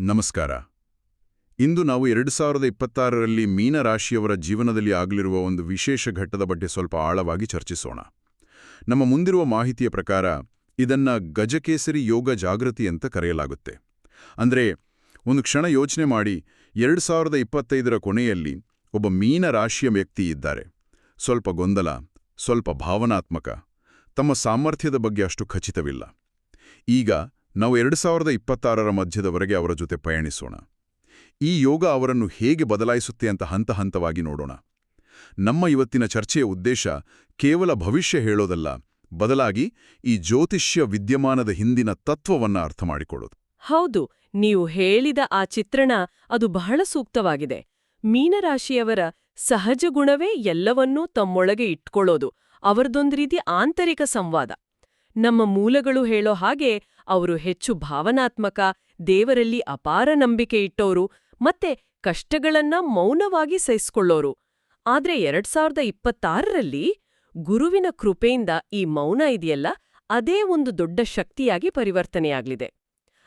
ನಮಸ್ಕಾರ. ಇಂದು ನಾವು ಎರಡು ಸಾವಿರದ ಇಪ್ಪತ್ತಾರರಲ್ಲಿ ಮೀನರಾಶಿಯವರ ಜೀವನದಲ್ಲಿ ಆಗಲಿರುವ ಒಂದು ವಿಶೇಷ ಘಟ್ಟದ ಬಗ್ಗೆ ಸ್ವಲ್ಪ ಆಳವಾಗಿ ಚರ್ಚಿಸೋಣ. ನಮ್ಮ ಮುಂದಿರುವ ಮಾಹಿತಿಯ ಪ್ರಕಾರ ಇದನ್ನ ಗಜಕೇಸರಿ ಯೋಗ ಜಾಗೃತಿ ಅಂತ ಕರೆಯಲಾಗುತ್ತೆ. ಅಂದ್ರೆ ಒಂದು ಕ್ಷಣ ಯೋಚನೆ ಮಾಡಿ ಎರಡು ಸಾವಿರದ ಇಪ್ಪತ್ತೈದರ ಕೊನೆಯಲ್ಲಿ ಒಬ್ಬ ಮೀನರಾಶಿಯ ವ್ಯಕ್ತಿ ಇದ್ದಾರೆ. ಸ್ವಲ್ಪ ಗೊಂದಲ, ಸ್ವಲ್ಪ ಭಾವನಾತ್ಮಕ, ತಮ್ಮ ಸಾಮರ್ಥ್ಯದ ಬಗ್ಗೆ ಅಷ್ಟು ಖಚಿತವಿಲ್ಲ. ಈಗ ನಾವು ಎರಡು ಸಾವಿರದ ಇಪ್ಪತ್ತಾರರ ಮಧ್ಯದವರೆಗೆ ಅವರ ಜೊತೆ ಪಯಣಿಸೋಣ. ಈ ಯೋಗ ಅವರನ್ನು ಹೇಗೆ ಬದಲಾಯಿಸುತ್ತೆ ಅಂತ ಹಂತ ಹಂತವಾಗಿ ನೋಡೋಣ. ನಮ್ಮ ಇವತ್ತಿನ ಚರ್ಚೆಯ ಉದ್ದೇಶ ಕೇವಲ ಭವಿಷ್ಯ ಹೇಳೋದಲ್ಲ, ಬದಲಾಗಿ ಈ ಜ್ಯೋತಿಷ್ಯ ವಿದ್ಯಮಾನದ ಹಿಂದಿನ ತತ್ವವನ್ನ ಅರ್ಥ ಮಾಡಿಕೊಳ್ಳೋದು. ಹೌದು, ನೀವು ಹೇಳಿದ ಆ ಚಿತ್ರಣ ಅದು ಬಹಳ ಸೂಕ್ತವಾಗಿದೆ. ಮೀನರಾಶಿಯವರ ಸಹಜ ಗುಣವೇ ಎಲ್ಲವನ್ನೂ ತಮ್ಮೊಳಗೆ ಇಟ್ಕೊಳ್ಳೋದು, ಅವರದೊಂದು ರೀತಿ ಆಂತರಿಕ ಸಂವಾದ. ನಮ್ಮ ಮೂಲಗಳು ಹೇಳೋ ಹಾಗೆ ಅವರು ಹೆಚ್ಚು ಭಾವನಾತ್ಮಕ, ದೇವರಲ್ಲಿ ಅಪಾರ ನಂಬಿಕೆ ಇಟ್ಟೋರು ಮತ್ತೆ ಕಷ್ಟಗಳನ್ನ ಮೌನವಾಗಿ ಸಹಿಸ್ಕೊಳ್ಳೋರು. ಆದ್ರೆ ಎರಡ್ ಸಾವಿರದ ಇಪ್ಪತ್ತಾರರಲ್ಲಿ ಗುರುವಿನ ಕೃಪೆಯಿಂದ ಈ ಮೌನ ಇದೆಯಲ್ಲ, ಅದೇ ಒಂದು ದೊಡ್ಡ ಶಕ್ತಿಯಾಗಿ ಪರಿವರ್ತನೆಯಾಗಲಿದೆ.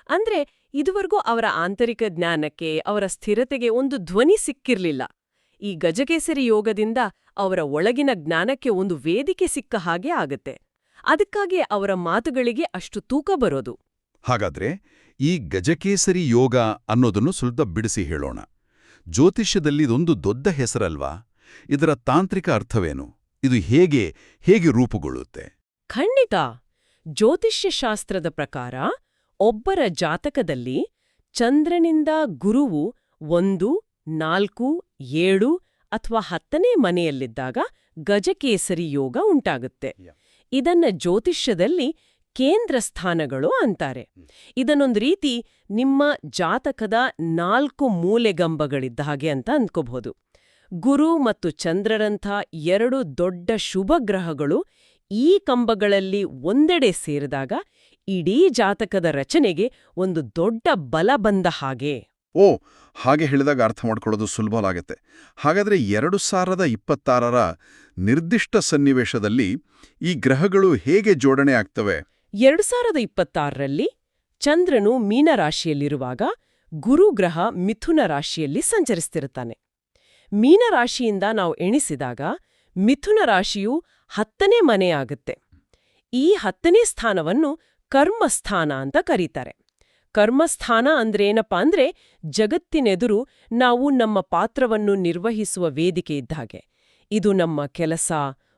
ಅಂದ್ರೆ ಇದುವರೆಗೂ ಅವರ ಆಂತರಿಕ ಜ್ಞಾನಕ್ಕೆ, ಅವರ ಸ್ಥಿರತೆಗೆ ಒಂದು ಧ್ವನಿ ಸಿಕ್ಕಿರ್ಲಿಲ್ಲ. ಈ ಗಜಕೇಸರಿ ಯೋಗದಿಂದ ಅವರ ಒಳಗಿನ ಜ್ಞಾನಕ್ಕೆ ಒಂದು ವೇದಿಕೆ ಸಿಕ್ಕ ಹಾಗೆ ಆಗತ್ತೆ. ಅದಕ್ಕಾಗಿ ಅವರ ಮಾತುಗಳಿಗೆ ಅಷ್ಟು ತೂಕ ಬರೋದು. ಹಾಗಾದ್ರೆ ಈ ಗಜಕೇಸರಿ ಯೋಗ ಅನ್ನೋದನ್ನು ಸ್ವಲ್ಪ ಬಿಡಿಸಿ ಹೇಳೋಣ. ಜ್ಯೋತಿಷ್ಯದಲ್ಲಿ ಇದೊಂದು ದೊಡ್ಡ ಹೆಸರಲ್ವಾ? ಇದರ ತಾಂತ್ರಿಕ ಅರ್ಥವೇನು? ಇದು ಹೇಗೆ ಹೇಗೆ ರೂಪುಗೊಳ್ಳುತ್ತೆ? ಖಂಡಿತ! ಜ್ಯೋತಿಷ್ಯಶಾಸ್ತ್ರದ ಪ್ರಕಾರ ಒಬ್ಬರ ಜಾತಕದಲ್ಲಿ ಚಂದ್ರನಿಂದ ಗುರುವು ಒಂದು ನಾಲ್ಕು ಏಳು ಅಥವಾ ಹತ್ತನೇ ಮನೆಯಲ್ಲಿದ್ದಾಗ ಗಜಕೇಸರಿ ಯೋಗ ಉಂಟಾಗುತ್ತೆ. ಇದನ್ನ ಜ್ಯೋತಿಷ್ಯದಲ್ಲಿ ಕೇಂದ್ರ ಸ್ಥಾನಗಳು ಅಂತಾರೆ. ಇದನ್ನೊಂದು ರೀತಿ ನಿಮ್ಮ ಜಾತಕದ ನಾಲ್ಕು ಮೂಲೆಗಂಬಗಳಿದ್ದ ಹಾಗೆ ಅಂತ ಅಂದ್ಕೋಬಹುದು. ಗುರು ಮತ್ತು ಚಂದ್ರರಂಥ ಎರಡು ದೊಡ್ಡ ಶುಭ ಗ್ರಹಗಳು ಈ ಕಂಬಗಳಲ್ಲಿ ಒಂದೆಡೆ ಸೇರಿದಾಗ ಇಡೀ ಜಾತಕದ ರಚನೆಗೆ ಒಂದು ದೊಡ್ಡ ಬಲ ಬಂದ ಹಾಗೆ. ಓ, ಹಾಗೆ ಹೇಳಿದಾಗ ಅರ್ಥ ಮಾಡ್ಕೊಳ್ಳೋದು ಸುಲಭವಾಗತ್ತೆ. ಹಾಗಾದ್ರೆ ಎರಡು ಸಾವಿರದ ಇಪ್ಪತ್ತಾರರ ನಿರ್ದಿಷ್ಟ ಸನ್ನಿವೇಶದಲ್ಲಿ ಈ ಗ್ರಹಗಳು ಹೇಗೆ ಜೋಡಣೆ ಆಗ್ತವೆ? ಎರಡು ಸಾವಿರದ ಇಪ್ಪತ್ತಾರರಲ್ಲಿ ಚಂದ್ರನು ಮೀನರಾಶಿಯಲ್ಲಿರುವಾಗ ಗುರುಗ್ರಹ ಮಿಥುನ ರಾಶಿಯಲ್ಲಿ ಸಂಚರಿಸ್ತಿರುತ್ತಾನೆ. ಮೀನರಾಶಿಯಿಂದ ನಾವು ಎಣಿಸಿದಾಗ ಮಿಥುನ ರಾಶಿಯು ಹತ್ತನೇ ಮನೆಯಾಗುತ್ತೆ. ಈ ಹತ್ತನೇ ಸ್ಥಾನವನ್ನು ಕರ್ಮಸ್ಥಾನ ಅಂತ ಕರೀತಾರೆ. ಕರ್ಮಸ್ಥಾನ ಅಂದ್ರೇನಪ್ಪ ಅಂದ್ರೆ ಜಗತ್ತಿನೆದುರು ನಾವು ನಮ್ಮ ಪಾತ್ರವನ್ನು ನಿರ್ವಹಿಸುವ ವೇದಿಕೆ ಇದ್ದಾಗೆ ಇದು ನಮ್ಮ ಕೆಲಸ,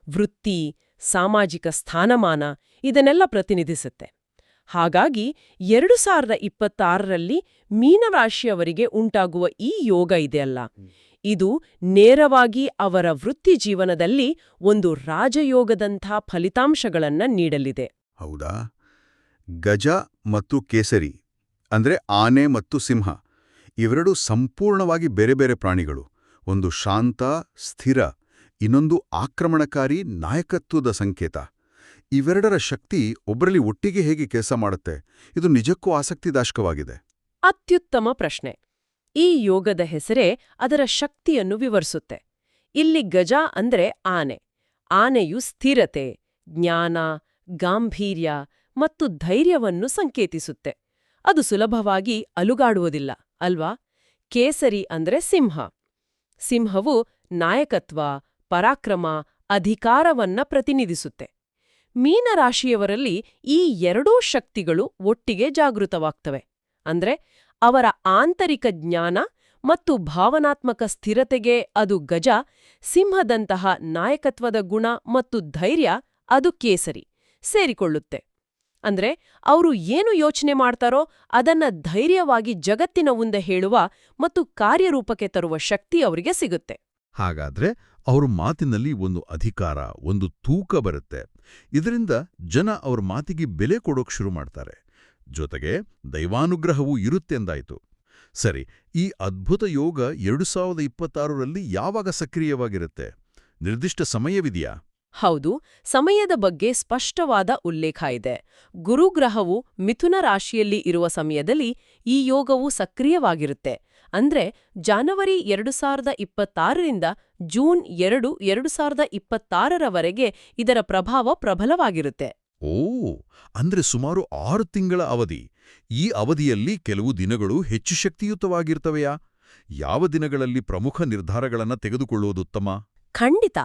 ವೃತ್ತಿ, ಸಾಮಾಜಿಕ ಸ್ಥಾನಮಾನ ಇದನ್ನೆಲ್ಲ ಪ್ರತಿನಿಧಿಸುತ್ತೆ. ಹಾಗಾಗಿ ಎರಡು ಸಾವಿರದ ಇಪ್ಪತ್ತಾರರಲ್ಲಿ ಮೀನರಾಶಿಯವರಿಗೆ ಉಂಟಾಗುವ ಈ ಯೋಗ ಇದೆಯಲ್ಲ ಇದು ನೇರವಾಗಿ ಅವರ ವೃತ್ತಿ ಜೀವನದಲ್ಲಿ ಒಂದು ರಾಜಯೋಗದಂಥ ಫಲಿತಾಂಶಗಳನ್ನ ನೀಡಲಿದೆ. ಹೌದಾ? ಗಜ ಮತ್ತು ಕೇಸರಿ ಅಂದ್ರೆ ಆನೆ ಮತ್ತು ಸಿಂಹ, ಇವೆರಡೂ ಸಂಪೂರ್ಣವಾಗಿ ಬೇರೆ ಬೇರೆ ಪ್ರಾಣಿಗಳು. ಒಂದು ಶಾಂತ, ಸ್ಥಿರ, ಇನ್ನೊಂದು ಆಕ್ರಮಣಕಾರಿ ನಾಯಕತ್ವದ ಸಂಕೇತ. ಇವೆರಡರ ಶಕ್ತಿ ಒಬ್ಬರಲ್ಲಿ ಒಟ್ಟಿಗೆ ಹೇಗೆ ಕೆಲಸ ಮಾಡುತ್ತೆ, ಇದು ನಿಜಕ್ಕೂ ಆಸಕ್ತಿದಾಯಕವಾಗಿದೆ. ಅತ್ಯುತ್ತಮ ಪ್ರಶ್ನೆ. ಈ ಯೋಗದ ಹೆಸರೇ ಅದರ ಶಕ್ತಿಯನ್ನು ವಿವರಿಸುತ್ತೆ. ಇಲ್ಲಿ ಗಜ ಅಂದ್ರೆ ಆನೆ. ಆನೆಯು ಸ್ಥಿರತೆ, ಜ್ಞಾನ, ಗಾಂಭೀರ್ಯ ಮತ್ತು ಧೈರ್ಯವನ್ನು ಸಂಕೇತಿಸುತ್ತೆ. ಅದು ಸುಲಭವಾಗಿ ಅಲುಗಾಡುವುದಿಲ್ಲ, ಅಲ್ವಾ? ಕೇಸರಿ ಅಂದ್ರೆ ಸಿಂಹ. ಸಿಂಹವು ನಾಯಕತ್ವ, ಪರಾಕ್ರಮ, ಅಧಿಕಾರವನ್ನ ಪ್ರತಿನಿಧಿಸುತ್ತೆ. ಮೀನರಾಶಿಯವರಲ್ಲಿ ಈ ಎರಡೂ ಶಕ್ತಿಗಳು ಒಟ್ಟಿಗೆ ಜಾಗೃತವಾಗ್ತವೆ. ಅಂದ್ರೆ ಅವರ ಆಂತರಿಕ ಜ್ಞಾನ ಮತ್ತು ಭಾವನಾತ್ಮಕ ಸ್ಥಿರತೆಗೆ ಅದು ಗಜ, ಸಿಂಹದಂತಹ ನಾಯಕತ್ವದ ಗುಣ ಮತ್ತು ಧೈರ್ಯ ಅದು ಕೇಸರಿ ಸೇರಿಕೊಳ್ಳುತ್ತೆ. ಅಂದ್ರೆ ಅವರು ಏನು ಯೋಚನೆ ಮಾಡ್ತಾರೋ ಅದನ್ನ ಧೈರ್ಯವಾಗಿ ಜಗತ್ತಿನ ಮುಂದೆ ಹೇಳುವ ಮತ್ತು ಕಾರ್ಯರೂಪಕ್ಕೆ ತರುವ ಶಕ್ತಿ ಅವರಿಗೆ ಸಿಗುತ್ತೆ. ಹಾಗಾದ್ರೆ ಅವ್ರ ಮಾತಿನಲ್ಲಿ ಒಂದು ಅಧಿಕಾರ, ಒಂದು ತೂಕ ಬರುತ್ತೆ. ಇದರಿಂದ ಜನ ಅವ್ರ ಮಾತಿಗೆ ಬೆಲೆ ಕೊಡೋಕ್ ಶುರು ಮಾಡ್ತಾರೆ. ಜೊತೆಗೆ ದೈವಾನುಗ್ರಹವೂ ಇರುತ್ತೆ ಎಂದಾಯಿತು. ಸರಿ, ಈ ಅದ್ಭುತ ಯೋಗ ಎರಡು ಸಾವಿರದ ಇಪ್ಪತ್ತಾರರಲ್ಲಿ ಯಾವಾಗ ಸಕ್ರಿಯವಾಗಿರುತ್ತೆ? ನಿರ್ದಿಷ್ಟ ಸಮಯವಿದೆಯಾ? ಹೌದು ಸಮಯದ ಬಗ್ಗೆ ಸ್ಪಷ್ಟವಾದ ಉಲ್ಲೇಖ ಇದೆ. ಗುರುಗ್ರಹವು ಮಿಥುನ ರಾಶಿಯಲ್ಲಿ ಇರುವ ಸಮಯದಲ್ಲಿ ಈ ಯೋಗವು ಸಕ್ರಿಯವಾಗಿರುತ್ತೆ. ಅಂದ್ರೆ ಜಾನವರಿ ಎರಡು ಸಾವಿರದ ಇಪ್ಪತ್ತಾರರಿಂದ ಜೂನ್ ಎರಡು ಎರಡು ಸಾವಿರದ ಇಪ್ಪತ್ತಾರರವರೆಗೆ ಇದರ ಪ್ರಭಾವ ಪ್ರಬಲವಾಗಿರುತ್ತೆ. ಓ ಅಂದ್ರೆ ಸುಮಾರು ಆರು ತಿಂಗಳ ಅವಧಿ. ಈ ಅವಧಿಯಲ್ಲಿ ಕೆಲವು ದಿನಗಳು ಹೆಚ್ಚು ಶಕ್ತಿಯುತವಾಗಿರ್ತವೆಯಾ? ಯಾವ ದಿನಗಳಲ್ಲಿ ಪ್ರಮುಖ ನಿರ್ಧಾರಗಳನ್ನು ತೆಗೆದುಕೊಳ್ಳುವುದುತ್ತಮ ಖಂಡಿತ.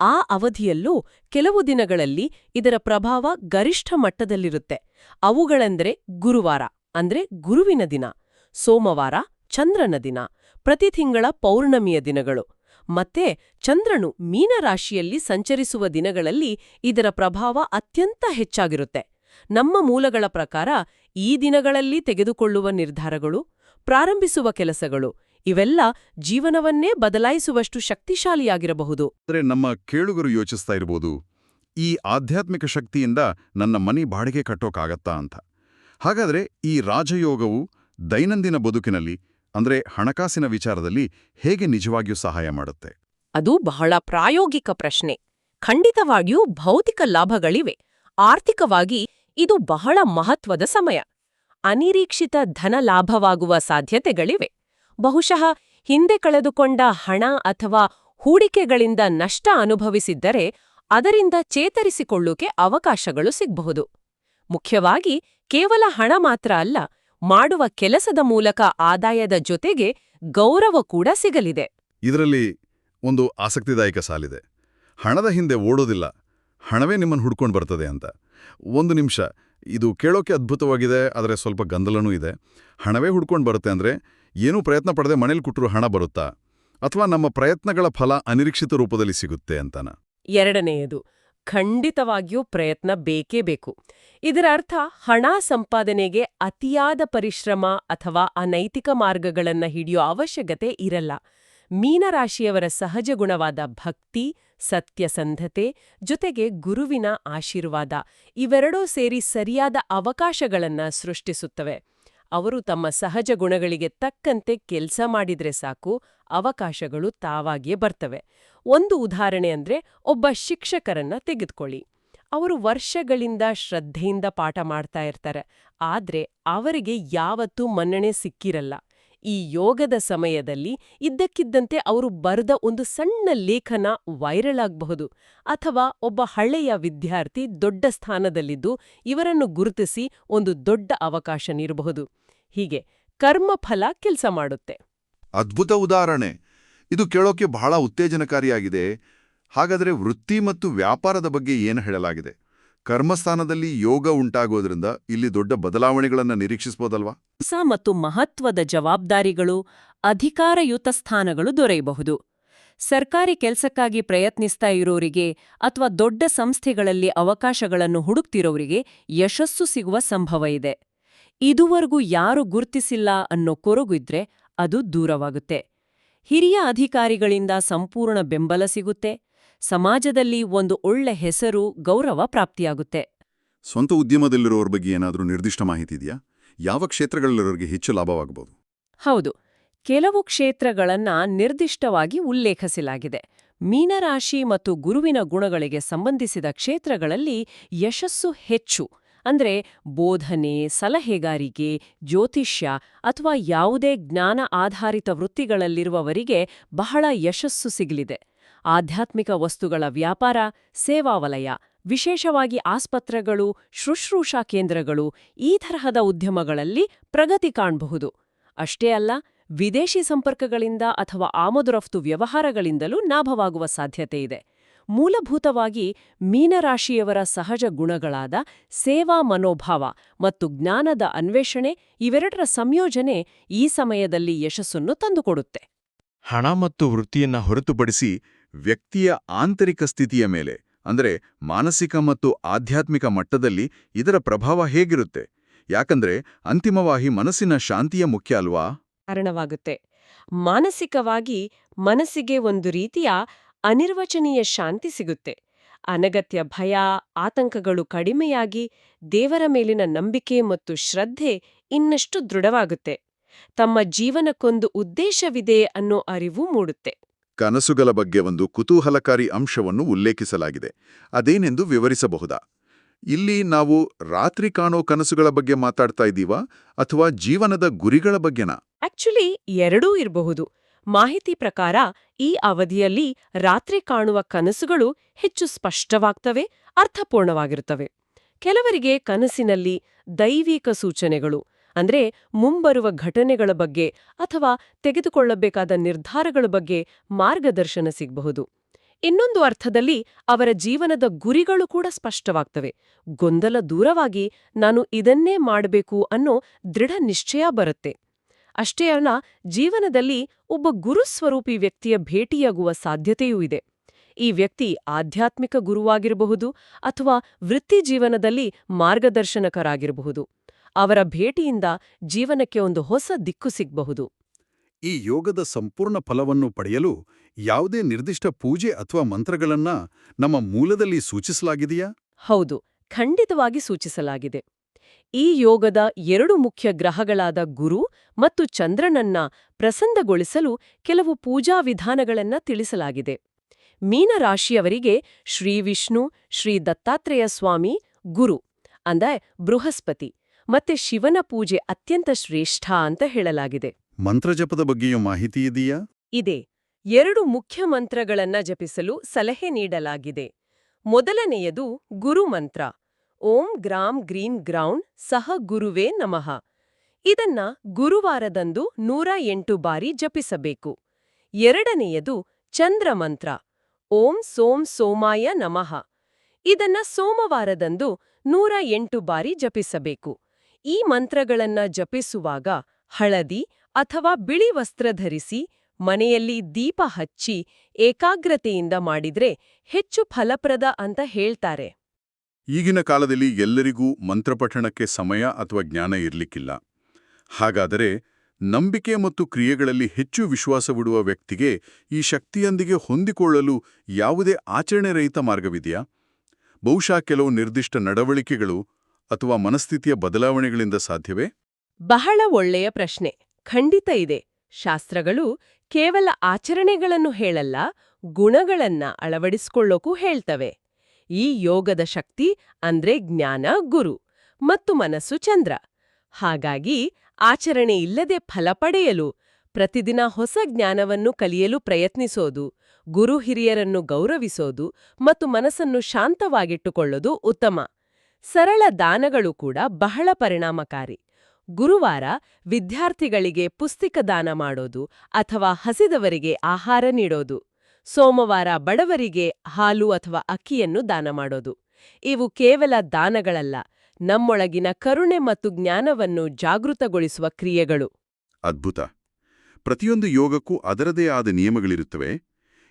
ಆ ಅವಧಿಯಲ್ಲೂ ಕೆಲವು ದಿನಗಳಲ್ಲಿ ಇದರ ಪ್ರಭಾವ ಗರಿಷ್ಠ ಮಟ್ಟದಲ್ಲಿರುತ್ತೆ. ಅವುಗಳೆಂದರೆ ಗುರುವಾರ, ಅಂದ್ರೆ ಗುರುವಿನ ದಿನ, ಸೋಮವಾರ ಚಂದ್ರನ ದಿನ, ಪ್ರತಿ ತಿಂಗಳ ಪೌರ್ಣಮಿಯ ದಿನಗಳು. ಮತ್ತೆ ಚಂದ್ರನು ಮೀನರಾಶಿಯಲ್ಲಿ ಸಂಚರಿಸುವ ದಿನಗಳಲ್ಲಿ ಇದರ ಪ್ರಭಾವ ಅತ್ಯಂತ ಹೆಚ್ಚಾಗಿರುತ್ತೆ. ನಮ್ಮ ಮೂಲಗಳ ಪ್ರಕಾರ ಈ ದಿನಗಳಲ್ಲಿ ತೆಗೆದುಕೊಳ್ಳುವ ನಿರ್ಧಾರಗಳು, ಪ್ರಾರಂಭಿಸುವ ಕೆಲಸಗಳು ಇವೆಲ್ಲ ಜೀವನವನ್ನೇ ಬದಲಾಯಿಸುವಷ್ಟು ಶಕ್ತಿಶಾಲಿಯಾಗಿರಬಹುದು. ಆದರೆ ನಮ್ಮ ಕೇಳುಗರು ಯೋಚಿಸ್ತಾ ಇರಬಹುದು ಈ ಆಧ್ಯಾತ್ಮಿಕ ಶಕ್ತಿಯಿಂದ ನನ್ನ ಮನೆ ಬಾಡಿಗೆ ಕಟ್ಟೋಕ್ಕಾಗತ್ತಾ ಅಂತ. ಹಾಗಾದ್ರೆ ಈ ರಾಜಯೋಗವು ದೈನಂದಿನ ಬದುಕಿನಲ್ಲಿ ಅಂದ್ರೆ ಹಣಕಾಸಿನ ವಿಚಾರದಲ್ಲಿ ಹೇಗೆ ನಿಜವಾಗಿಯೂ ಸಹಾಯ ಮಾಡುತ್ತೆ? ಅದು ಬಹಳ ಪ್ರಾಯೋಗಿಕ ಪ್ರಶ್ನೆ. ಖಂಡಿತವಾಗಿಯೂ ಭೌತಿಕ ಲಾಭಗಳಿವೆ. ಆರ್ಥಿಕವಾಗಿ ಇದು ಬಹಳ ಮಹತ್ವದ ಸಮಯ. ಅನಿರೀಕ್ಷಿತ ಧನ ಲಾಭವಾಗುವ ಸಾಧ್ಯತೆಗಳಿವೆ. ಬಹುಶಃ ಹಿಂದೆ ಕಳೆದುಕೊಂಡ ಹಣ ಅಥವಾ ಹೂಡಿಕೆಗಳಿಂದ ನಷ್ಟ ಅನುಭವಿಸಿದ್ದರೆ ಅದರಿಂದ ಚೇತರಿಸಿಕೊಳ್ಳುಕೆ ಅವಕಾಶಗಳು ಸಿಗಬಹುದು. ಮುಖ್ಯವಾಗಿ ಕೇವಲ ಹಣ ಮಾತ್ರ ಅಲ್ಲ, ಮಾಡುವ ಕೆಲಸದ ಮೂಲಕ ಆದಾಯದ ಜೊತೆಗೆ ಗೌರವ ಕೂಡ ಸಿಗಲಿದೆ. ಇದರಲ್ಲಿ ಒಂದು ಆಸಕ್ತಿದಾಯಕ ಸಾಲಿದೆ. ಹಣದ ಹಿಂದೆ ಓಡೋದಿಲ್ಲ, ಹಣವೇ ನಿಮ್ಮನ್ನು ಹುಡ್ಕೊಂಡು ಬರ್ತದೆ ಅಂತ. ಒಂದು ನಿಮಿಷ, ಇದು ಕೇಳೋಕೆ ಅದ್ಭುತವಾಗಿದೆ, ಆದರೆ ಸ್ವಲ್ಪ ಗೊಂದಲನೂ ಇದೆ. ಹಣವೇ ಹುಡ್ಕೊಂಡು ಬರುತ್ತೆ ಅಂದರೆ ಏನೂ ಪ್ರಯತ್ನ ಪಡದೆ ಮನೇಲಿ ಕೊಟ್ಟರು ಹಣ ಬರುತ್ತಾ? ಅಥವಾ ನಮ್ಮ ಪ್ರಯತ್ನಗಳ ಫಲ ಅನಿರೀಕ್ಷಿತ ರೂಪದಲ್ಲಿ ಸಿಗುತ್ತೆ ಅಂತನ? ಎರಡನೆಯದು, ಖಂಡಿತವಾಗಿಯೂ ಪ್ರಯತ್ನ ಬೇಕೇ ಬೇಕು. ಇದರ ಅರ್ಥ, ಹಣ ಸಂಪಾದನೆಗೆ ಅತಿಯಾದ ಪರಿಶ್ರಮ ಅಥವಾ ಅನೈತಿಕ ಮಾರ್ಗಗಳನ್ನು ಹಿಡಿಯೋ ಅವಶ್ಯಕತೆ ಇರಲ್ಲ. ಮೀನರಾಶಿಯವರ ಸಹಜ ಗುಣವಾದ ಭಕ್ತಿ, ಸತ್ಯಸಂಧತೆ, ಜೊತೆಗೆ ಗುರುವಿನ ಆಶೀರ್ವಾದ, ಇವೆರಡೂ ಸೇರಿ ಸರಿಯಾದ ಅವಕಾಶಗಳನ್ನು ಸೃಷ್ಟಿಸುತ್ತವೆ. ಅವರು ತಮ್ಮ ಸಹಜ ಗುಣಗಳಿಗೆ ತಕ್ಕಂತೆ ಕೆಲಸ ಮಾಡಿದ್ರೆ ಸಾಕು, ಅವಕಾಶಗಳು ತಾವಾಗಿಯೇ ಬರ್ತವೆ. ಒಂದು ಉದಾಹರಣೆ ಅಂದ್ರೆ ಒಬ್ಬ ಶಿಕ್ಷಕರನ್ನ ತೆಗೆದುಕೊಳ್ಳಿ. ಅವರು ವರ್ಷಗಳಿಂದ ಶ್ರದ್ಧೆಯಿಂದ ಪಾಠ ಮಾಡ್ತಾ ಇರ್ತಾರೆ, ಆದ್ರೆ ಅವರಿಗೆ ಯಾವತ್ತೂ ಮನ್ನಣೆ ಸಿಕ್ಕಿರಲ್ಲ. ಈ ಯೋಗದ ಸಮಯದಲ್ಲಿ ಇದ್ದಕ್ಕಿದ್ದಂತೆ ಅವರು ಬರೆದ ಒಂದು ಸಣ್ಣ ಲೇಖನ ವೈರಲ್ ಆಗಬಹುದು ಅಥವಾ ಒಬ್ಬ ಹಳೆಯ ವಿದ್ಯಾರ್ಥಿ ದೊಡ್ಡ ಸ್ಥಾನದಲ್ಲಿದ್ದು ಇವರನ್ನು ಗುರುತಿಸಿ ಒಂದು ದೊಡ್ಡ ಅವಕಾಶ ನೀಡಬಹುದು. ಹೀಗೆ ಕರ್ಮಫಲ ಕೆಲಸ ಮಾಡುತ್ತೆ. ಅದ್ಭುತ ಉದಾಹರಣೆ. ಇದು ಕೇಳೋಕೆ ಬಹಳ ಉತ್ತೇಜನಕಾರಿಯಾಗಿದೆ. ಹಾಗಾದರೆ ವೃತ್ತಿ ಮತ್ತು ವ್ಯಾಪಾರದ ಬಗ್ಗೆ ಏನು ಹೇಳಲಾಗಿದೆ? ಕರ್ಮಸ್ಥಾನದಲ್ಲಿ ಯೋಗ ಉಂಟಾಗೋದ್ರಿಂದ ಇಲ್ಲಿ ದೊಡ್ಡ ಬದಲಾವಣೆಗಳನ್ನು ನಿರೀಕ್ಷಿಸಬಹುದಲ್ವಾ ಹೊಸ ಮತ್ತು ಮಹತ್ವದ ಜವಾಬ್ದಾರಿಗಳು ಅಧಿಕಾರಯುತ ಸ್ಥಾನಗಳು ದೊರೆಯಬಹುದು. ಸರ್ಕಾರಿ ಕೆಲಸಕ್ಕಾಗಿ ಪ್ರಯತ್ನಿಸ್ತಾ ಇರೋರಿಗೆ ಅಥವಾ ದೊಡ್ಡ ಸಂಸ್ಥೆಗಳಲ್ಲಿ ಅವಕಾಶಗಳನ್ನು ಹುಡುಕ್ತಿರೋರಿಗೆ ಯಶಸ್ಸು ಸಿಗುವ ಸಂಭವ ಇದೆ. ಇದುವರೆಗೂ ಯಾರು ಗುರ್ತಿಸಿಲ್ಲ ಅನ್ನೋ ಕೊರಗಿದ್ರೆ ಅದು ದೂರವಾಗುತ್ತೆ. ಹಿರಿಯ ಅಧಿಕಾರಿಗಳಿಂದ ಸಂಪೂರ್ಣ ಬೆಂಬಲ ಸಿಗುತ್ತೆ. ಸಮಾಜದಲ್ಲಿ ಒಂದು ಒಳ್ಳೆ ಹೆಸರು ಗೌರವ ಪ್ರಾಪ್ತಿಯಾಗುತ್ತೆ. ಸ್ವಂತ ಉದ್ಯಮದಲ್ಲಿರೋರ ಬಗ್ಗೆ ಏನಾದರೂ ನಿರ್ದಿಷ್ಟ ಮಾಹಿತಿ ಇದೆಯಾ? ಯಾವ ಕ್ಷೇತ್ರಗಳಲ್ಲಿರೋರಿಗೆ ಹೆಚ್ಚು ಲಾಭವಾಗಬಹುದು ಹೌದು. ಕೆಲವು ಕ್ಷೇತ್ರಗಳನ್ನ ನಿರ್ದಿಷ್ಟವಾಗಿ ಉಲ್ಲೇಖಿಸಲಾಗಿದೆ. ಮೀನರಾಶಿ ಮತ್ತು ಗುರುವಿನ ಗುಣಗಳಿಗೆ ಸಂಬಂಧಿಸಿದ ಕ್ಷೇತ್ರಗಳಲ್ಲಿ ಯಶಸ್ಸು ಹೆಚ್ಚು. ಅಂದ್ರೆ ಬೋಧನೆ ಸಲಹೆಗಾರಿಕೆ ಜ್ಯೋತಿಷ್ಯ ಅಥವಾ ಯಾವುದೇ ಜ್ಞಾನ ಆಧಾರಿತ ವೃತ್ತಿಗಳಲ್ಲಿರುವವರಿಗೆ ಬಹಳ ಯಶಸ್ಸು ಸಿಗಲಿದೆ. ಆಧ್ಯಾತ್ಮಿಕ ವಸ್ತುಗಳ ವ್ಯಾಪಾರ ಸೇವಾವಲಯ ವಿಶೇಷವಾಗಿ ಆಸ್ಪತ್ರೆಗಳು, ಶುಶ್ರೂಷಾ ಕೇಂದ್ರಗಳು ಈ ತರಹದ ಉದ್ಯಮಗಳಲ್ಲಿ ಪ್ರಗತಿ ಕಾಣಬಹುದು. ಅಷ್ಟೇ ಅಲ್ಲ, ವಿದೇಶಿ ಸಂಪರ್ಕಗಳಿಂದ ಅಥವಾ ಆಮದು ರಫ್ತು ವ್ಯವಹಾರಗಳಿಂದಲೂ ಲಾಭವಾಗುವ ಸಾಧ್ಯತೆ ಇದೆ. ಮೂಲಭೂತವಾಗಿ ಮೀನರಾಶಿಯವರ ಸಹಜ ಗುಣಗಳಾದ ಸೇವಾ ಮನೋಭಾವ ಮತ್ತು ಜ್ಞಾನದ ಅನ್ವೇಷಣೆ ಇವೆರಡರ ಸಂಯೋಜನೆ ಈ ಸಮಯದಲ್ಲಿ ಯಶಸ್ಸನ್ನು ತಂದುಕೊಡುತ್ತೆ. ಹಣ ಮತ್ತು ವೃತ್ತಿಯನ್ನ ಹೊರತುಪಡಿಸಿ ವ್ಯಕ್ತಿಯ ಆಂತರಿಕ ಸ್ಥಿತಿಯ ಮೇಲೆ, ಅಂದರೆ ಮಾನಸಿಕ ಮತ್ತು ಆಧ್ಯಾತ್ಮಿಕ ಮಟ್ಟದಲ್ಲಿ ಇದರ ಪ್ರಭಾವ ಹೇಗಿರುತ್ತೆ? ಯಾಕಂದ್ರೆ ಅಂತಿಮವಾಗಿ ಮನಸ್ಸಿನ ಶಾಂತಿಯ ಮುಖ್ಯ ಅಲ್ವಾ? ಕಾರಣವಾಗುತ್ತೆ. ಮಾನಸಿಕವಾಗಿ ಮನಸ್ಸಿಗೆ ಒಂದು ರೀತಿಯ ಅನಿರ್ವಚನೀಯ ಶಾಂತಿ ಸಿಗುತ್ತೆ. ಅನಗತ್ಯ ಭಯ, ಆತಂಕಗಳು ಕಡಿಮೆಯಾಗಿ ದೇವರ ಮೇಲಿನ ನಂಬಿಕೆ ಮತ್ತು ಶ್ರದ್ಧೆ ಇನ್ನಷ್ಟು ದೃಢವಾಗುತ್ತೆ. ತಮ್ಮ ಜೀವನಕ್ಕೊಂದು ಉದ್ದೇಶವಿದೆ ಅನ್ನೋ ಅರಿವು ಮೂಡುತ್ತೆ. ಕನಸುಗಳ ಬಗ್ಗೆ ಒಂದು ಕುತೂಹಲಕಾರಿ ಅಂಶವನ್ನು ಉಲ್ಲೇಖಿಸಲಾಗಿದೆ. ಅದೇನೆಂದು ವಿವರಿಸಬಹುದಾ? ಇಲ್ಲಿ ನಾವು ರಾತ್ರಿ ಕಾಣೋ ಕನಸುಗಳ ಬಗ್ಗೆ ಮಾತಾಡ್ತಾ ಇದ್ದೀವಾ? ಅಥವಾ ಜೀವನದ ಗುರಿಗಳ ಬಗ್ಗೆನಾ? ಆಕ್ಚುಲಿ ಎರಡೂ ಇರಬಹುದು. ಮಾಹಿತಿ ಪ್ರಕಾರ ಈ ಅವಧಿಯಲ್ಲಿ ರಾತ್ರಿ ಕಾಣುವ ಕನಸುಗಳು ಹೆಚ್ಚು ಸ್ಪಷ್ಟವಾಗ್ತವೆ ಅರ್ಥಪೂರ್ಣವಾಗಿರುತ್ತವೆ ಕೆಲವರಿಗೆ ಕನಸಿನಲ್ಲಿ ದೈವಿಕ ಸೂಚನೆಗಳು ಅಂದ್ರೆ ಮುಂಬರುವ ಘಟನೆಗಳ ಬಗ್ಗೆ ಅಥವಾ ತೆಗೆದುಕೊಳ್ಳಬೇಕಾದ ನಿರ್ಧಾರಗಳ ಬಗ್ಗೆ ಮಾರ್ಗದರ್ಶನ ಸಿಗಬಹುದು. ಇನ್ನೊಂದು ಅರ್ಥದಲ್ಲಿ, ಅವರ ಜೀವನದ ಗುರಿಗಳು ಕೂಡ ಸ್ಪಷ್ಟವಾಗ್ತವೆ. ಗೊಂದಲ ದೂರವಾಗಿ ನಾನು ಇದನ್ನೇ ಮಾಡಬೇಕು ಅನ್ನೋ ದೃಢ ನಿಶ್ಚಯ ಬರುತ್ತೆ. ಅಷ್ಟೇ ಅಲ್ಲ, ಜೀವನದಲ್ಲಿ ಒಬ್ಬ ಗುರುಸ್ವರೂಪಿ ವ್ಯಕ್ತಿಯ ಭೇಟಿಯಾಗುವ ಸಾಧ್ಯತೆಯೂ ಇದೆ. ಈ ವ್ಯಕ್ತಿ ಆಧ್ಯಾತ್ಮಿಕ ಗುರುವಾಗಿರಬಹುದು ಅಥವಾ ವೃತ್ತಿ ಜೀವನದಲ್ಲಿ ಮಾರ್ಗದರ್ಶನಕರಾಗಿರಬಹುದು. ಅವರ ಭೇಟಿಯಿಂದ ಜೀವನಕ್ಕೆ ಒಂದು ಹೊಸ ದಿಕ್ಕು ಸಿಗಬಹುದು. ಈ ಯೋಗದ ಸಂಪೂರ್ಣ ಫಲವನ್ನು ಪಡೆಯಲು ಯಾವುದೇ ನಿರ್ದಿಷ್ಟ ಪೂಜೆ ಅಥವಾ ಮಂತ್ರಗಳನ್ನ ನಮ್ಮ ಮೂಲದಲ್ಲಿ ಸೂಚಿಸಲಾಗಿದೆಯಾ? ಹೌದು ಖಂಡಿತವಾಗಿ ಸೂಚಿಸಲಾಗಿದೆ. ಈ ಯೋಗದ ಎರಡು ಮುಖ್ಯ ಗ್ರಹಗಳಾದ ಗುರು ಮತ್ತು ಚಂದ್ರನನ್ನ ಪ್ರಸನ್ನಗೊಳಿಸಲು ಕೆಲವು ಪೂಜಾ ವಿಧಾನಗಳನ್ನ ತಿಳಿಸಲಾಗಿದೆ. ಮೀನರಾಶಿಯವರಿಗೆ ಶ್ರೀ ವಿಷ್ಣು ಶ್ರೀ ದತ್ತಾತ್ರೇಯ ಸ್ವಾಮಿ ಗುರು ಅಂದ ಬೃಹಸ್ಪತಿ. ಮತ್ತೆ ಶಿವನ ಪೂಜೆ ಅತ್ಯಂತ ಶ್ರೇಷ್ಠ ಅಂತ ಹೇಳಲಾಗಿದೆ. ಮಂತ್ರಜಪದ ಬಗ್ಗೆಯೂ ಮಾಹಿತಿ ಇದೆಯಾ? ಇದೆ. ಎರಡು ಮುಖ್ಯ ಮಂತ್ರಗಳನ್ನ ಜಪಿಸಲು ಸಲಹೆ ನೀಡಲಾಗಿದೆ. ಮೊದಲನೆಯದು ಗುರುಮಂತ್ರ ಓಂ ಗ್ರಾಮ್ ಗ್ರೀನ್ ಗ್ರೌಂಡ್ ಸಹ ಗುರುವೇ ನಮಃ. ಇದನ್ನ ಗುರುವಾರದಂದು ನೂರ ಎಂಟು ಬಾರಿ ಜಪಿಸಬೇಕು. ಎರಡನೆಯದು ಚಂದ್ರ ಮಂತ್ರ. ಓಂ ಸೋಂ ಸೋಮಾಯ ನಮಃ. ಇದನ್ನ ಸೋಮವಾರದಂದು ನೂರ ಎಂಟು ಬಾರಿ ಜಪಿಸಬೇಕು. ಈ ಮಂತ್ರಗಳನ್ನ ಜಪಿಸುವಾಗ ಹಳದಿ ಅಥವಾ ಬಿಳಿ ವಸ್ತ್ರ ಧರಿಸಿ ಮನೆಯಲ್ಲಿ ದೀಪ ಹಚ್ಚಿ ಏಕಾಗ್ರತೆಯಿಂದ ಮಾಡಿದ್ರೆ ಹೆಚ್ಚು ಫಲಪ್ರದ ಅಂತ ಹೇಳ್ತಾರೆ. ಈಗಿನ ಕಾಲದಲ್ಲಿ ಎಲ್ಲರಿಗೂ ಮಂತ್ರಪಠಣಕ್ಕೆ ಸಮಯ ಅಥವಾ ಜ್ಞಾನ ಇರಲಿಕ್ಕಿಲ್ಲ. ಹಾಗಾದರೆ ನಂಬಿಕೆ ಮತ್ತು ಕ್ರಿಯೆಗಳಲ್ಲಿ ಹೆಚ್ಚು ವಿಶ್ವಾಸವಿಡುವ ವ್ಯಕ್ತಿಗೆ ಈ ಶಕ್ತಿಯೊಂದಿಗೆ ಹೊಂದಿಕೊಳ್ಳಲು ಯಾವುದೇ ಆಚರಣೆರಹಿತ ಮಾರ್ಗವಿದೆಯಾ? ಬಹುಶಃ ಕೆಲವು ನಿರ್ದಿಷ್ಟ ನಡವಳಿಕೆಗಳು ಅಥವಾ ಮನಸ್ಥಿತಿಯ ಬದಲಾವಣೆಗಳಿಂದ ಸಾಧ್ಯವೇ? ಬಹಳ ಒಳ್ಳೆಯ ಪ್ರಶ್ನೆ. ಖಂಡಿತ ಇದೆ. ಶಾಸ್ತ್ರಗಳು ಕೇವಲ ಆಚರಣೆಗಳನ್ನು ಹೇಳಲ್ಲ, ಗುಣಗಳನ್ನ ಅಳವಡಿಸಿಕೊಳ್ಳೋಕೂ ಹೇಳ್ತವೆ. ಈ ಯೋಗದ ಶಕ್ತಿ ಅಂದ್ರೆ ಜ್ಞಾನ, ಗುರು ಮತ್ತು ಮನಸ್ಸು ಚಂದ್ರ. ಹಾಗಾಗಿ ಆಚರಣೆ ಇಲ್ಲದೆ ಫಲ ಪಡೆಯಲು, ಪ್ರತಿದಿನ ಹೊಸ ಜ್ಞಾನವನ್ನು ಕಲಿಯಲು ಪ್ರಯತ್ನಿಸೋದು, ಗುರು ಹಿರಿಯರನ್ನು ಗೌರವಿಸೋದು ಮತ್ತು ಮನಸ್ಸನ್ನು ಶಾಂತವಾಗಿಟ್ಟುಕೊಳ್ಳೋದು ಉತ್ತಮ. ಸರಳ ದಾನಗಳು ಕೂಡ ಬಹಳ ಪರಿಣಾಮಕಾರಿ. ಗುರುವಾರ ವಿದ್ಯಾರ್ಥಿಗಳಿಗೆ ಪುಸ್ತಿಕ ದಾನ ಮಾಡೋದು ಅಥವಾ ಹಸಿದವರಿಗೆ ಆಹಾರ ನೀಡೋದು. ಸೋಮವಾರ ಬಡವರಿಗೆ ಹಾಲು ಅಥವಾ ಅಕ್ಕಿಯನ್ನು ದಾನ ಮಾಡೋದು. ಇವು ಕೇವಲ ದಾನಗಳಲ್ಲ, ನಮ್ಮೊಳಗಿನ ಕರುಣೆ ಮತ್ತು ಜ್ಞಾನವನ್ನು ಜಾಗೃತಗೊಳಿಸುವ ಕ್ರಿಯೆಗಳು. ಅದ್ಭುತ. ಪ್ರತಿಯೊಂದು ಯೋಗಕ್ಕೂ ಅದರದೇ ಆದ ನಿಯಮಗಳಿರುತ್ತವೆ.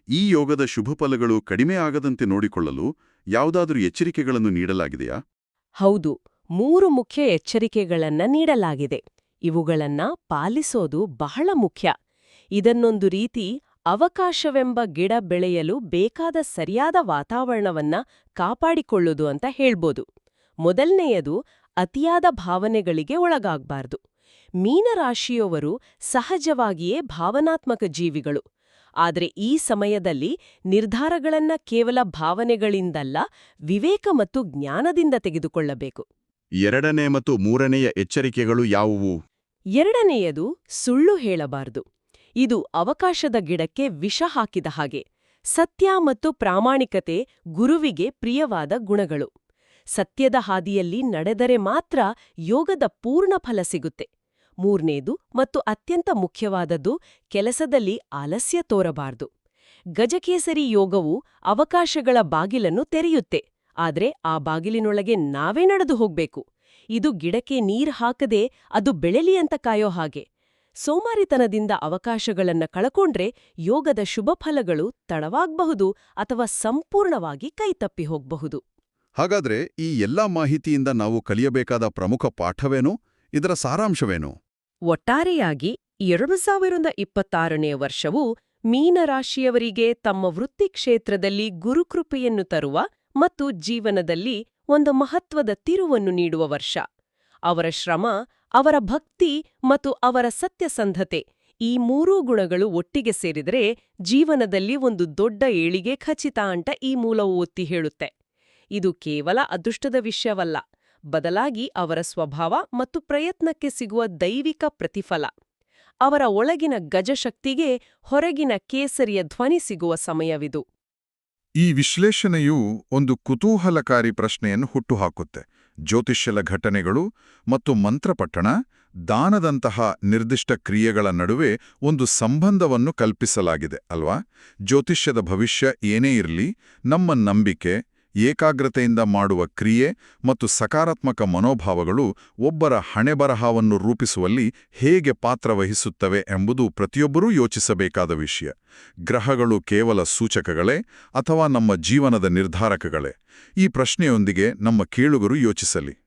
ಈ ಯೋಗದ ಶುಭಫಲಗಳು ಕಡಿಮೆ ಆಗದಂತೆ ನೋಡಿಕೊಳ್ಳಲು ಯಾವುದಾದರೂ ಎಚ್ಚರಿಕೆಗಳನ್ನು ನೀಡಲಾಗಿದೆಯಾ? ಹೌದು, ಮೂರು ಮುಖ್ಯ ಎಚ್ಚರಿಕೆಗಳನ್ನ ನೀಡಲಾಗಿದೆ. ಇವುಗಳನ್ನ ಪಾಲಿಸೋದು ಬಹಳ ಮುಖ್ಯ. ಇದನ್ನೊಂದು ರೀತಿ ಅವಕಾಶವೆಂಬ ಗಿಡ ಬೆಳೆಯಲು ಬೇಕಾದ ಸರಿಯಾದ ವಾತಾವರಣವನ್ನ ಕಾಪಾಡಿಕೊಳ್ಳುವುದು ಅಂತ ಹೇಳ್ಬೋದು. ಮೊದಲನೆಯದು, ಅತಿಯಾದ ಭಾವನೆಗಳಿಗೆ ಒಳಗಾಗಬಾರ್ದು. ಮೀನರಾಶಿಯವರು ಸಹಜವಾಗಿಯೇ ಭಾವನಾತ್ಮಕ ಜೀವಿಗಳು. ಆದರೆ ಈ ಸಮಯದಲ್ಲಿ ನಿರ್ಧಾರಗಳನ್ನ ಕೇವಲ ಭಾವನೆಗಳಿಂದಲ್ಲ ವಿವೇಕ ಮತ್ತು ಜ್ಞಾನದಿಂದ ತೆಗೆದುಕೊಳ್ಳಬೇಕು. ಎರಡನೇ ಮತ್ತು ಮೂರನೆಯ ಎಚ್ಚರಿಕೆಗಳು ಯಾವುವು? ಎರಡನೆಯದು ಸುಳ್ಳು ಹೇಳಬಾರದು. ಇದು ಅವಕಾಶದ ಗಿಡಕ್ಕೆ ವಿಷ ಹಾಕಿದ ಹಾಗೆ. ಸತ್ಯ ಮತ್ತು ಪ್ರಾಮಾಣಿಕತೆ ಗುರುವಿಗೆ ಪ್ರಿಯವಾದ ಗುಣಗಳು. ಸತ್ಯದ ಹಾದಿಯಲ್ಲಿ ನಡೆದರೆ ಮಾತ್ರ ಯೋಗದ ಪೂರ್ಣ ಫಲ ಸಿಗುತ್ತೆ. ಮೂರನೇದು ಮತ್ತು ಅತ್ಯಂತ ಮುಖ್ಯವಾದದ್ದು ಕೆಲಸದಲ್ಲಿ ಆಲಸ್ಯ ತೋರಬಾರದು. ಗಜಕೇಸರಿ ಯೋಗವು ಅವಕಾಶಗಳ ಬಾಗಿಲನ್ನು ತೆರೆಯುತ್ತೆ, ಆದ್ರೆ ಆ ಬಾಗಿಲಿನೊಳಗೆ ನಾವೇ ನಡೆದು ಹೋಗ್ಬೇಕು. ಇದು ಗಿಡಕ್ಕೆ ನೀರ್ ಹಾಕದೆ ಅದು ಬೆಳೆಲಿ ಅಂತ ಕಾಯೋ ಹಾಗೆ. ಸೋಮಾರಿತನದಿಂದ ಅವಕಾಶಗಳನ್ನ ಕಳಕೊಂಡ್ರೆ ಯೋಗದ ಶುಭ ಫಲಗಳು ತಡವಾಗಬಹುದು ಅಥವಾ ಸಂಪೂರ್ಣವಾಗಿ ಕೈತಪ್ಪಿ ಹೋಗಬಹುದು. ಹಾಗಾದ್ರೆ ಈ ಎಲ್ಲಾ ಮಾಹಿತಿಯಿಂದ ನಾವು ಕಲಿಯಬೇಕಾದ ಪ್ರಮುಖ ಪಾಠವೇನು? ಇದರ ಸಾರಾಂಶವೇನು? ಒಟ್ಟಾರೆಯಾಗಿ ಎರಡು ಸಾವಿರದ ಇಪ್ಪತ್ತಾರನೇ ವರ್ಷವು ಮೀನರಾಶಿಯವರಿಗೆ ತಮ್ಮ ವೃತ್ತಿ ಕ್ಷೇತ್ರದಲ್ಲಿ ಗುರುಕೃಪೆಯನ್ನು ತರುವ ಮತ್ತು ಜೀವನದಲ್ಲಿ ಒಂದು ಮಹತ್ವದ ತಿರುವನ್ನು ನೀಡುವ ವರ್ಷ. ಅವರ ಶ್ರಮ, ಅವರ ಭಕ್ತಿ ಮತ್ತು ಅವರ ಸತ್ಯಸಂಧತೆ ಈ ಮೂರೂ ಗುಣಗಳು ಒಟ್ಟಿಗೆ ಸೇರಿದರೆ ಜೀವನದಲ್ಲಿ ಒಂದು ದೊಡ್ಡ ಏಳಿಗೆ ಖಚಿತ ಅಂಟ ಈ ಮೂಲವು ಒತ್ತಿ ಹೇಳುತ್ತೆ. ಇದು ಕೇವಲ ಅದೃಷ್ಟದ ವಿಷಯವಲ್ಲ. ಬದಲಾಗಿ ಅವರ ಸ್ವಭಾವ ಮತ್ತು ಪ್ರಯತ್ನಕ್ಕೆ ಸಿಗುವ ದೈವಿಕ ಪ್ರತಿಫಲ. ಅವರ ಒಳಗಿನ ಗಜಶಕ್ತಿಗೆ ಹೊರಗಿನ ಕೇಸರಿಯ ಧ್ವನಿ ಸಿಗುವ ಸಮಯವಿದು. ಈ ವಿಶ್ಲೇಷಣೆಯು ಒಂದು ಕುತೂಹಲಕಾರಿ ಪ್ರಶ್ನೆಯನ್ನು ಹುಟ್ಟುಹಾಕುತ್ತೆ. ಜ್ಯೋತಿಷ್ಯಲ ಘಟನೆಗಳು ಮತ್ತು ಮಂತ್ರಪಟ್ಟಣ ದಾನದಂತಹ ನಿರ್ದಿಷ್ಟ ಕ್ರಿಯೆಗಳ ನಡುವೆ ಒಂದು ಸಂಬಂಧವನ್ನು ಕಲ್ಪಿಸಲಾಗಿದೆ, ಅಲ್ವಾ? ಜ್ಯೋತಿಷ್ಯದ ಭವಿಷ್ಯ ಏನೇ ಇರಲಿ, ನಮ್ಮ ನಂಬಿಕೆ ಏಕಾಗ್ರತೆಯಿಂದ ಮಾಡುವ ಕ್ರಿಯೆ ಮತ್ತು ಸಕಾರಾತ್ಮಕ ಮನೋಭಾವಗಳು ಒಬ್ಬರ ಹಣೆಬರಹವನ್ನು ರೂಪಿಸುವಲ್ಲಿ ಹೇಗೆ ಪಾತ್ರವಹಿಸುತ್ತವೆ ಎಂಬುದು ಪ್ರತಿಯೊಬ್ಬರೂ ಯೋಚಿಸಬೇಕಾದ ವಿಷಯ. ಗ್ರಹಗಳು ಕೇವಲ ಸೂಚಕಗಳೇ ಅಥವಾ ನಮ್ಮ ಜೀವನದ ನಿರ್ಧಾರಕಗಳೇ? ಈ ಪ್ರಶ್ನೆಯೊಂದಿಗೆ ನಮ್ಮ ಕೇಳುಗರು ಯೋಚಿಸಲಿ.